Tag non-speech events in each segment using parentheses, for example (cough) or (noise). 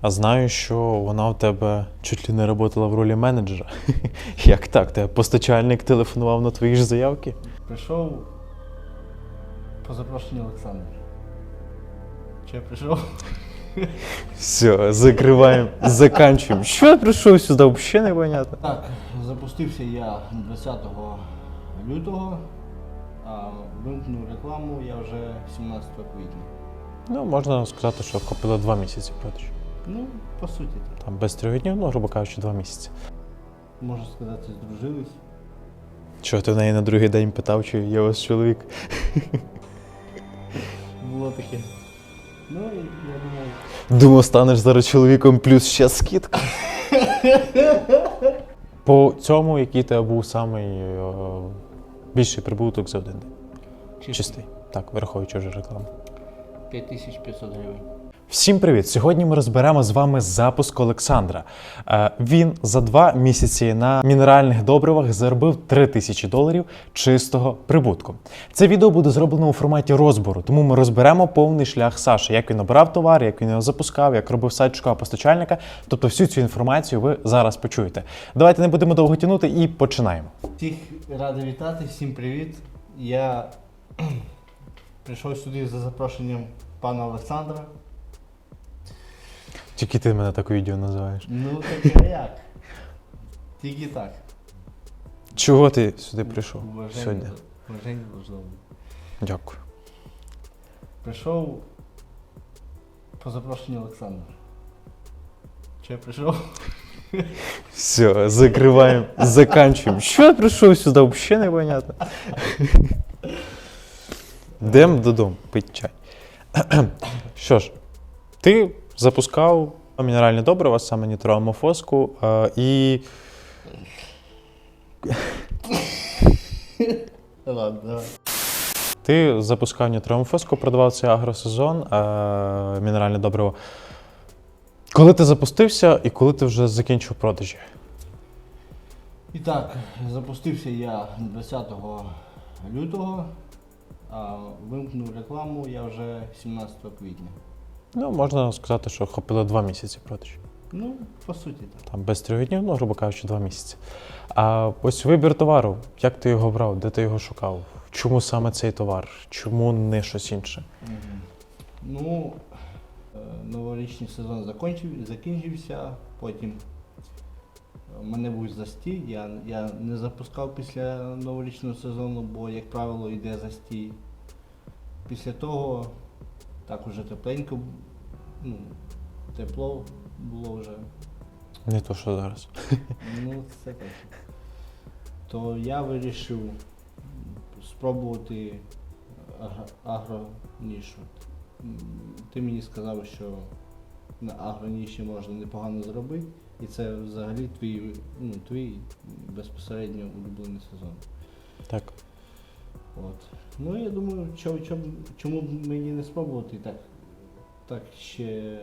А знаю, що вона в тебе чуть ли не працювала в ролі менеджера. (laughs) Як так? Тебе постачальник телефонував на твої ж заявки? Прийшов по запрошенню Олександра. Чи я прийшов? Все, закриваємо, заканчуємо. Що я прийшов сюди? Взагалі непонятно. Так, запустився я 20 лютого, а вимкнув рекламу я вже 17 квітня. Ну, можна сказати, що купили два місяці продаж. Ну, по суті, так. Там без трьох днів, ну, грубо кажучи, два місяці. Можна сказати, здружились. Що ти в неї на другий день питав, чи є у вас чоловік? Було таке. Ну, я думав, Думав, станеш зараз чоловіком плюс ще скидка. По цьому, який тебе був самий е, більший прибуток за один день. Чистий. Так, враховуючи вже рекламу. 5500 гривень. Всім привіт! Сьогодні ми розберемо з вами запуск Олександра. Е, Він за два місяці на мінеральних добривах заробив 3 тисячі доларів чистого прибутку. Це відео буде зроблено у форматі розбору, тому ми розберемо повний шлях Саші, як він обирав товар, як він його запускав, як робив сайт шукав постачальника. Тобто всю цю інформацію ви зараз почуєте. Давайте не будемо довго тягнути і починаємо. Всіх радий вітати, всім привіт. Я (clears throat) прийшов сюди за запрошенням пана Олександра. Тільки ти мене так у відео називаєш. Ну, таке а як? Тільки так. Чого ти сюди прийшов Уваження- сьогодні? Уваження должно бути. Дякую. Прийшов по запрошенню Олександра. Чи я прийшов? Все, закриваємо, заканчуємо. Що я прийшов сюди? Взагалі непонятно. Йдемо додому, пить чай. Що ж, ти запускав мінеральне добриво, саме нітроамофоску, е, і Ладно, давай. ти запускав нітроамофоску, продавав цей агросезон, е, мінеральне добриво. Коли ти запустився і коли ти вже закінчив продажі? І так, запустився я 20 лютого, а вимкнув рекламу я вже 17 квітня. Ну, можна сказати, що хопили два місяці продажі. Ну, по суті, так. Там без трьох днів, ну, грубо кажучи, два місяці. А ось вибір товару, як ти його брав, де ти його шукав? Чому саме цей товар? Чому не щось інше? Ну, е, новорічний сезон закінчив, закінчився, потім у мене був застій, я, я не запускав після новорічного сезону, бо, як правило, йде застій. Після того так уже тепленько, ну, тепло було вже. Не то, що зараз. Ну, це точно. То я вирішив спробувати агронішу. Ти мені сказав, що на агроніші можна непогано зробити, і це взагалі твій, ну, твій безпосередньо улюблений сезон. Так. От. Ну я думаю, чому, чому, чому б мені не спробувати так, так ще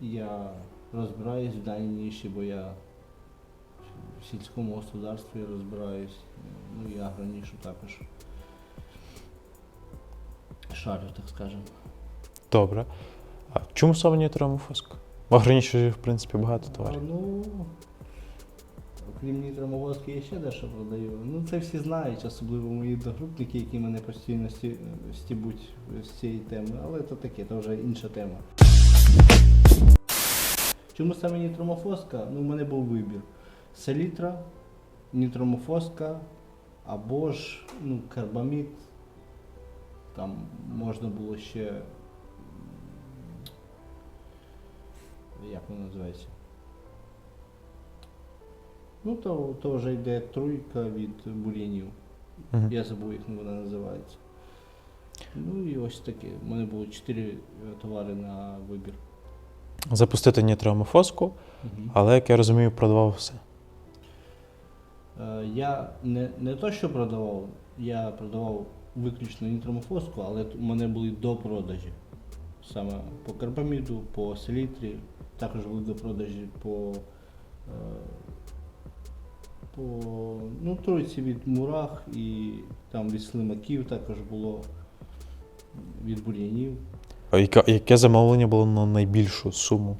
я розбираюсь в даній ніші, бо я в сільському господарстві розбираюсь, ну і агронішу також. Шарю, так скажемо. Добре. А чому саме нітроамофоска? В агроніші, в принципі, багато А, товарів. ну, окрім нітромовозки, я ще дещо продаю. Ну це всі знають, особливо мої одногрупники, які мене постійно стібуть з цієї теми, але це таке, це вже інша тема. Чому саме нітромофоска? Ну, у мене був вибір. Селітра, нітромофоска або ж ну, карбамід. Там можна було ще. Як воно називається? Ну, то, то вже йде тройка від бур'янів. Мгм. Я забув, як вона називається. Ну і ось таке. У мене було чотири е, товари на вибір. Запустити нітроамофоску, але, як я розумію, продавав все. Е, Я не, не то, що продавав, я продавав виключно нітромофоску, але т- у мене були до продажі. Саме по карбаміду, по селітрі, також були до продажі по, е, по ну, тройці від мурах і там від слимаків також було від бур'янів. А яка- яке замовлення було на найбільшу суму?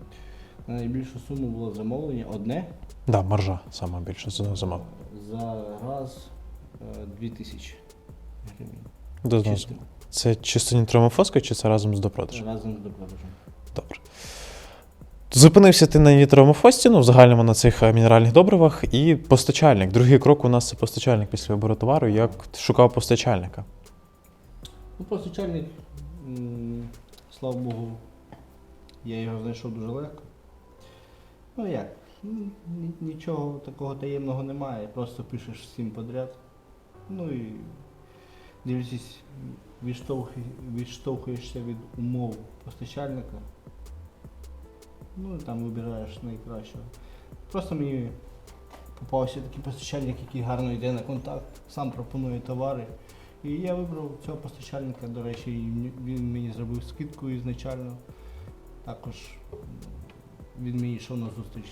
На найбільшу суму було замовлення одне Да, маржа саме більше за замов. за раз е, 2000 гривень. До Чисто. Це чисто нітромофоска чи це разом з допродажем? Разом з допродажем. Добре. Зупинився ти на нітромофості, ну, в загальному на цих е, мінеральних добривах, і постачальник. Другий крок у нас це постачальник після вибору товару. Як ти шукав постачальника? Ну, постачальник, слава Богу, я його знайшов дуже легко. Ну як? ні- ні- Нічого такого таємного немає, просто пишеш всім подряд. Ну і дивлячись, відштовхує- відштовхуєшся від умов постачальника. Ну і там вибираєш найкращого. Просто мені попався такий постачальник, який гарно йде на контакт, сам пропонує товари. І я вибрав цього постачальника, до речі, він мені зробив скидку ізначально. Також він мені йшов на зустріч.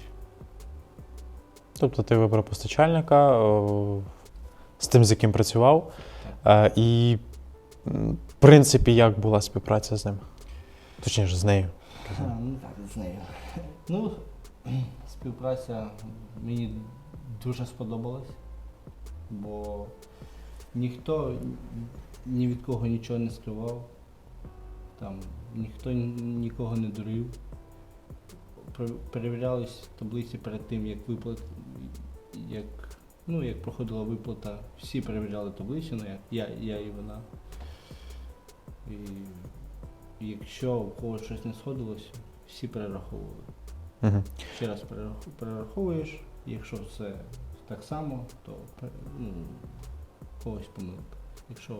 Тобто ти вибрав постачальника о, з тим, з яким працював. Е, і, в принципі, як була співпраця з ним? Точніше, з нею. А, ну так, з нею. Ну, співпраця мені дуже сподобалась, бо ніхто ні від кого нічого не скривав, там ніхто нікого не дурив. Перевірялись таблиці перед тим, як виплат, як, ну, як проходила виплата, всі перевіряли таблицю, ну, я, я і вона. І якщо у когось щось не сходилося, всі перераховували. Угу. Ще раз перерах- перераховуєш, якщо все так само, то ну, когось помилка. Якщо,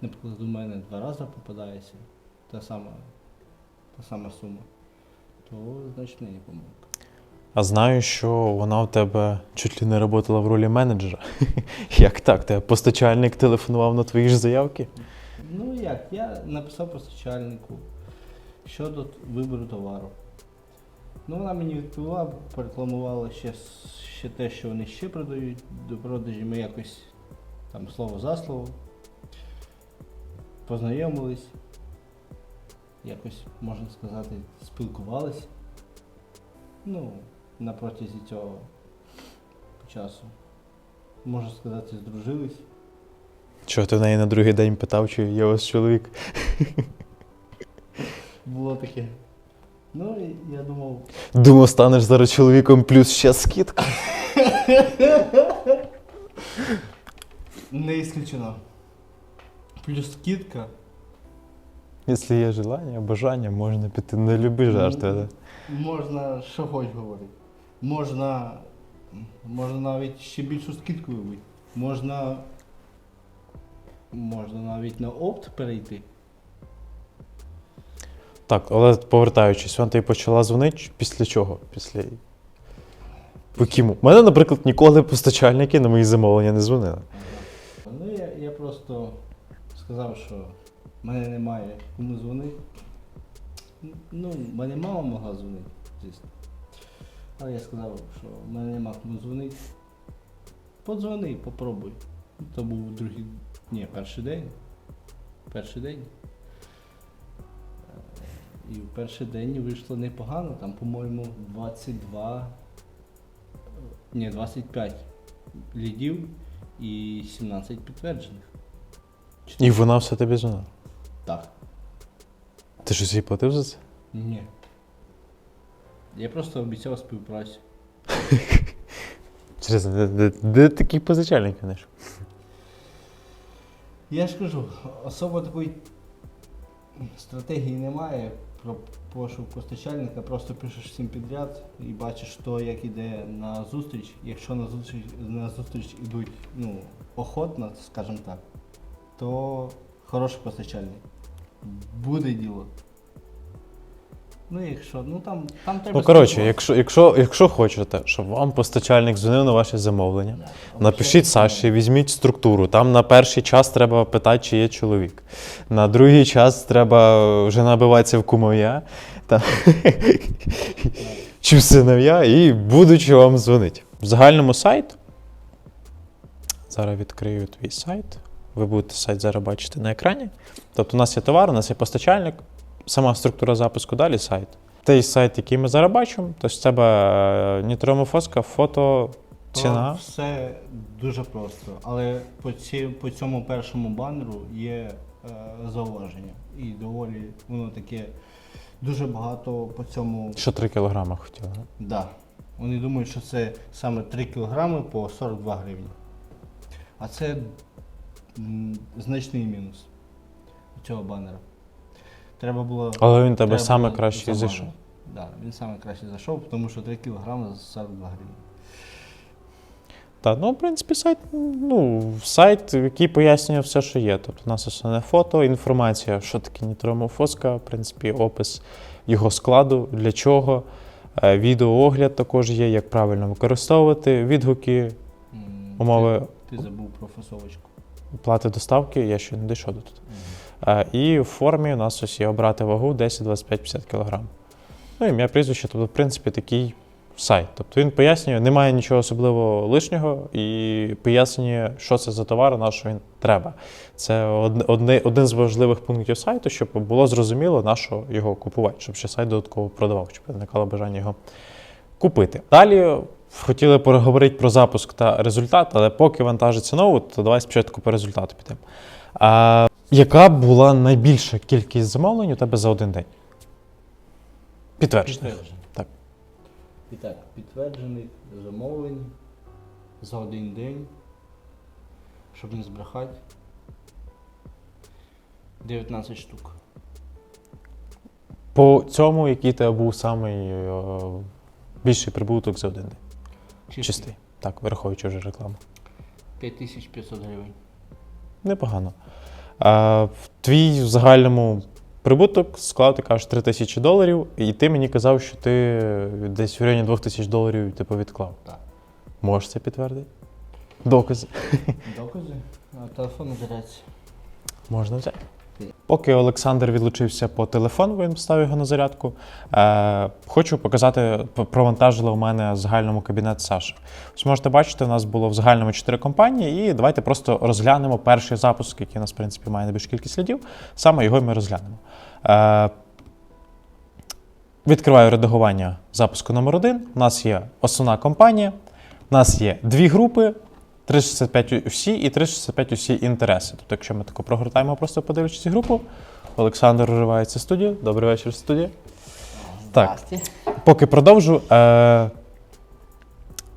наприклад, у мене два рази попадається та сама, та сама сума, то значить не є помилка. А знаю, що вона у тебе чуть ли не працювала в ролі менеджера. (laughs) Як так? Тебе постачальник телефонував на твої ж заявки? Ну як, я написав постачальнику щодо вибору товару. Ну, вона мені відповіла, порекламувала ще, ще те, що вони ще продають до продажі. Ми якось там слово за слово. Познайомились. Якось, можна сказати, спілкувались. Ну, на протязі цього часу. Можна сказати, здружились. Що ти в неї на другий день питав, чи є у вас чоловік? Було таке. Ну, і я думав, Думав, станеш зараз чоловіком плюс ще скидка. не ісключено. Плюс скидка. Якщо є желання, бажання, можна піти. Не люби жарти. Але- Можна що хоч говорити. Можна, можна навіть ще більшу скидку вибити. Можна. Можна навіть на опт перейти. Так, але повертаючись, вона тобі почала дзвонити після чого? Після. По кому? У мене, наприклад, ніколи постачальники на мої замовлення не дзвонили. Ну, я, я просто сказав, що в мене немає кому дзвонити. Ну, в мене мама могла дзвонити, звісно. Але я сказав, що в мене нема кому дзвонити. Подзвони, попробуй. То був другий. Ні, перший день. Перший день. І в перший день вийшло непогано, там, по-моєму, 22. Ні, 25 лідів і 17 підтверджених. І вона все тобі дзвонила. Так. Ти щось їй платив за це? Ні. Я просто обіцяв співпрацю. (laughs) Серйозно, де, де, де такий позичальник знаєш? Я ж кажу, особо такої стратегії немає про пошук постачальника, просто пишеш всім підряд і бачиш, хто як іде на зустріч. Якщо на зустріч, на зустріч йдуть ну, охотно, скажімо так, то хороший постачальник. Буде діло. Ну, якщо, ну там, там треба. Ну, коротше, якщо, якщо, якщо хочете, щоб вам постачальник дзвонив на ваше замовлення, Да, напишіть Саші, візьміть структуру. Там на перший час треба питати, чи є чоловік. На другий час треба вже набиватися в кумов'я чи в синов'я, і будуть вам дзвонити. В загальному сайт. Зараз відкрию твій сайт. Ви будете сайт зараз бачити на екрані. Тобто, у нас є товар, у нас є постачальник. Сама структура запуску далі сайт. Той сайт, який ми зараз бачимо, то з тебе е, нітромофоска, фото, То ціна. все дуже просто. Але по, ці, по цьому першому банеру є е, зауваження. І доволі воно таке дуже багато по цьому. Що 3 кілограми хотіли. да? Да. Вони думають, що це саме 3 кілограми по 42 гривні. А це значний мінус цього банера. Треба було. Але він тебе саме було краще зайшов. Да, він саме краще зайшов, тому що 3 кілограми за 42 гривні. Так, ну, в принципі, сайт, ну, сайт, який пояснює все, що є. Тобто у нас основне фото, інформація, що таке нітромофоска, в принципі, опис його складу, для чого. Е, Відеоогляд також є, як правильно використовувати, відгуки, умови Ти, ти забув про фасовочку. плати доставки, я ще не дійшов до тут. І в формі у нас ось є обрати вагу 10, 25, 50 кг. Ну, ім'я прізвище, тобто, в принципі, такий сайт. Тобто він пояснює, немає нічого особливо лишнього і пояснює, що це за товар, на що він треба. Це одне, один з важливих пунктів сайту, щоб було зрозуміло, на що його купувати, щоб ще сайт додатково продавав, щоб виникало бажання його купити. Далі хотіли поговорити про запуск та результат, але поки вантажиться ноут, то давай спочатку по результату підемо. Яка була найбільша кількість замовлень у тебе за один день? Підтверджених. Підтверджений. Так. І так, підтверджених замовлень за один день, щоб не збрехати. 19 штук. По цьому, який тебе був самий е, більший прибуток за один день? Чистий. Так, враховуючи вже рекламу. 5500 гривень. Непогано. Твій в загальному прибуток склав, ти кажеш, 3 тисячі доларів, і ти мені казав, що ти десь в районі 2 тисяч доларів типу, відклав. Так. Можеш це підтвердити? Докази. Докази? Телефон не. Можна взяти. Поки Олександр відлучився по телефону, він ставив його на зарядку. Е, хочу показати, провантажили у мене загальному кабінет Саша. Ось можете бачити, у нас було в загальному 4 компанії, і давайте просто розглянемо перший запуск, який у нас, в принципі, має найбільшу кількість слідів. Саме його ми розглянемо. Е, відкриваю редагування запуску номер 1 У нас є основна компанія, у нас є дві групи. 365 усі і 365 усі інтереси. Тобто, якщо ми тако прогортаємо, просто подивлячись групу, Олександр вривається в студію. Добрий вечір, студія. Так. Поки продовжу. Е,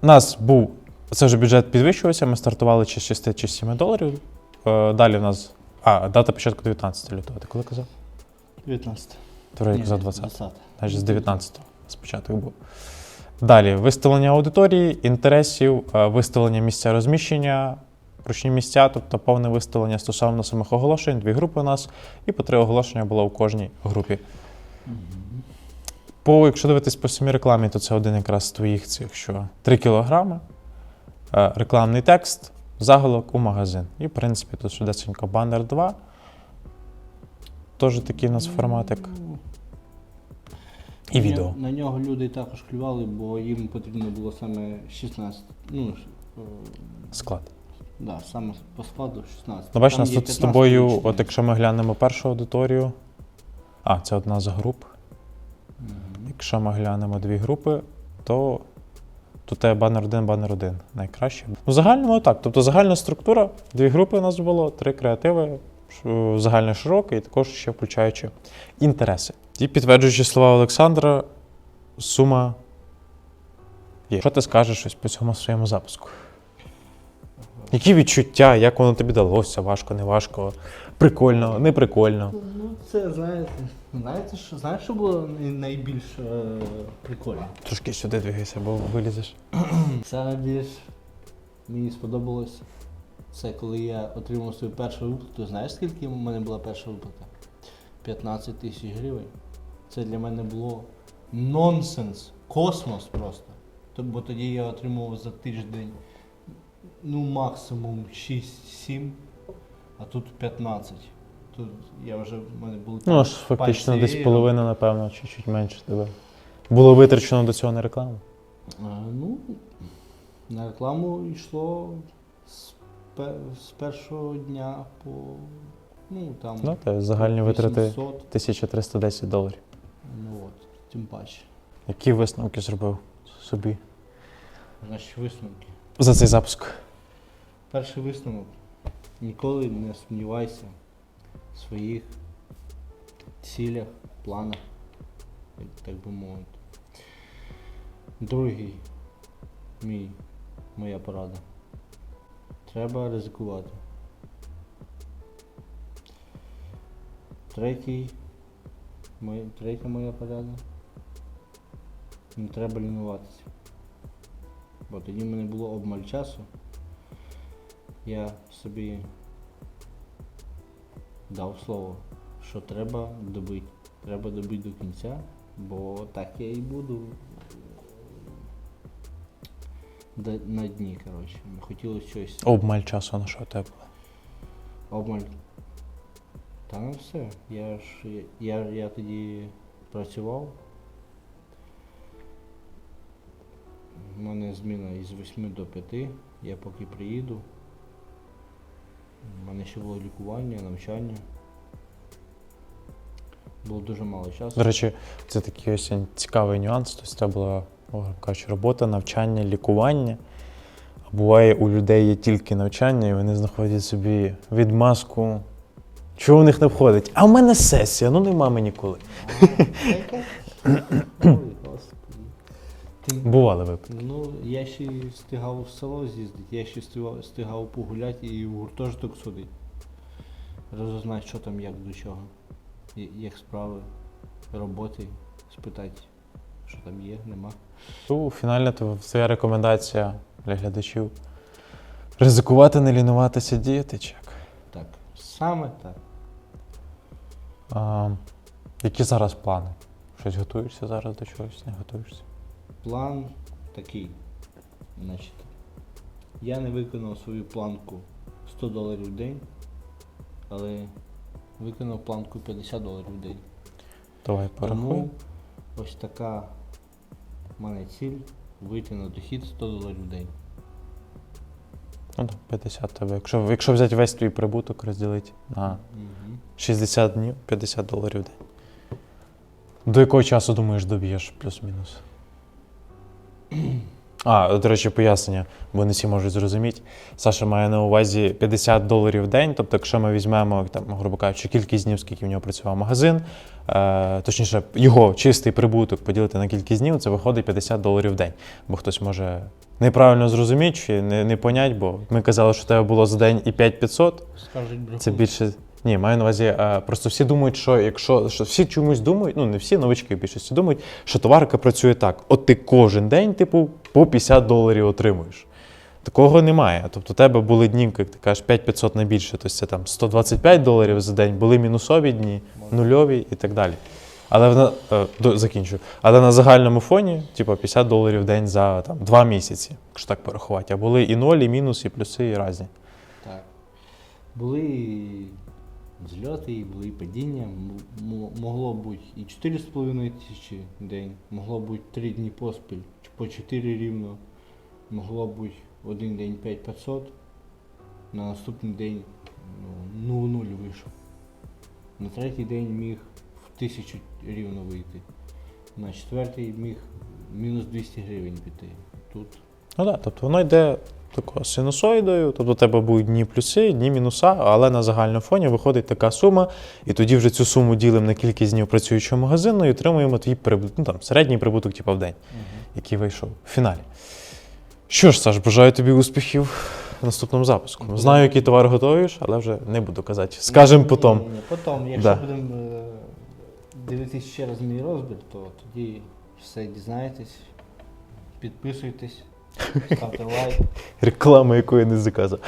нас був це вже бюджет підвищувався. Ми стартували чи з 6 чи 7 доларів. Е, далі у нас. А, дата початку 19 лютого. Ти коли казав? 19. Второй казав 20. 20. Значить, з 19 спочатку був. Далі виставлення аудиторії, інтересів, е, виставлення місця розміщення, ручні місця, тобто повне виставлення стосовно самих оголошень, дві групи у нас, і по три оголошення було у кожній групі. По, якщо дивитись по самій рекламі, то це один якраз з твоїх цих, що 3 кілограми, е, рекламний текст, заголовок у магазин. І, в принципі, тут швидесенько банер 2. Теж такий у нас форматик. І На відео. нього- На нього люди також клювали, бо їм потрібно було саме 16. Ну, е, Склад. да, саме по складу 16. Ну, бачиш, нас тут з тобою, от якщо ми глянемо першу аудиторію. А, це одна з груп. Мгм. Якщо ми глянемо дві групи, то тут є банер 1, банер 1 найкраще. Ну, в загальному так. Тобто загальна структура, дві групи у нас було, три креативи, ш- широкий, і також ще включаючи інтереси. І підтверджуючи слова Олександра, сума є. Що ти скажеш ось по цьому своєму запуску? Які відчуття, як воно тобі далося? Важко, не важко, прикольно, не прикольно. Ну, це знаєте. Знаєте, що знаєш, що було найбільш е, прикольно? Трошки сюди двигайся, бо вилізеш. Саме більш мені сподобалось. Це коли я отримав свою першу виплату. Знаєш, скільки в мене була перша виплата? 15 тисяч гривень. Це для мене було нонсенс, космос просто. Бо тоді я отримував за тиждень ну максимум 6-7, а тут 15. Тут я вже в мене були Ну, аж фактично пальці десь половина, напевно, чи чуть менше тебе. Було витрачено до цього на рекламу. А, Ну, на рекламу йшло з, першого дня по Ну, там Ну, та загальні витрати 1310 доларів. ну от, тим паче. Які висновки зробив собі Наші висновки. за цей запуск? Перший висновок. Ніколи не сумнівайся в своїх цілях, планах, так би мовити. Другий мій, моя порада. Треба ризикувати. Третій, моя, третя моя порада. Не треба лінуватися. Бо тоді в мене було обмаль часу. Я собі дав слово, що треба добити. Треба добити до кінця, бо так я і буду на дні, коротше. Хотілося щось Обмаль часу на що тебе було? обмаль. Та ну все. Я ж я, я тоді працював. У мене зміна із 8 до 5. Я поки приїду. У мене ще було лікування, навчання. Було дуже мало часу. До речі, це такий ось цікавий нюанс. Тобто це була, кажучи, робота, навчання, лікування. А буває, у людей є тільки навчання, і вони знаходять собі відмазку. Чого в них не входить? А в мене сесія, ну нема мені коли. Ой, господи. Ти- Бували випадки. Ну, я ще встигав в село з'їздити, я ще встигав, погуляти і в гуртожиток сходити. Розузнати, що там, як до чого. Як справи, роботи, спитати, що там є, нема. Ну, фінальна твоя рекомендація для глядачів. Ризикувати, не лінуватися, діяти чи як? Так, саме так. А, які зараз плани? Щось готуєшся зараз до чогось, не готуєшся? План такий. Значить, я не виконав свою планку 100 доларів в день, але виконав планку 50 доларів в день. Давай порахуй. Тому ось така в мене ціль вийти на дохід 100 доларів в день. Ну, так, 50 тебе. Якщо, якщо взяти весь твій прибуток, розділити на Угу. 60 днів, 50 доларів в день. До якого часу думаєш доб'єш плюс-мінус? (clears throat) А, до речі, пояснення, бо не всі можуть зрозуміти. Саша має на увазі 50 доларів в день. Тобто, якщо ми візьмемо, там, грубо кажучи, кількість днів, скільки в нього працював магазин, е, точніше, його чистий прибуток поділити на кількість днів, це виходить 50 доларів в день. Бо хтось може неправильно зрозуміти чи не, не понять, бо ми казали, що в тебе було за день і 5500, Скажуть брехун. це більше. Ні, маю на увазі, е, просто всі думають, що якщо що всі чомусь думають, ну не всі новички більшості думають, що товарка працює так. От ти кожен день, типу, по 50 доларів отримуєш. Такого немає. Тобто, у тебе були дні, як ти кажеш, 5500 найбільше, тобто це там 125 доларів за день, були мінусові дні, нульові і так далі. Але на, е, до, закінчу. Але на загальному фоні, типу, 50 доларів в день за там, 2 місяці, якщо так порахувати. А були і ноль, і мінус, і плюси, і різні. Так. Були зльоти, і були і падіння. Могло бути і 4,5 тисячі в день, могло бути 3 дні поспіль, по 4 рівно, могло бути один день 5500, на наступний день ну, 0-0 вийшов. На третій день міг в 1000 рівно вийти. На четвертий міг мінус 200 гривень піти. Тут Ну так, тобто воно йде такою синусоїдою, тобто у тебе будуть дні плюси, дні мінуса, але на загальному фоні виходить така сума, і тоді вже цю суму ділимо на кількість днів працюючого магазину і отримуємо твій прибут, ну, там, середній прибуток типу, в день, який вийшов в фіналі. Що ж, Саш, бажаю тобі успіхів в наступному запуску. Знаю, який товар готуєш, але вже не буду казати. Скажемо потім. ні, ні, Потім, якщо Да. будемо е, дивитися ще раз мій розбір, то тоді все дізнаєтесь. Підписуйтесь, ставте лайк. Реклама, яку я не заказав.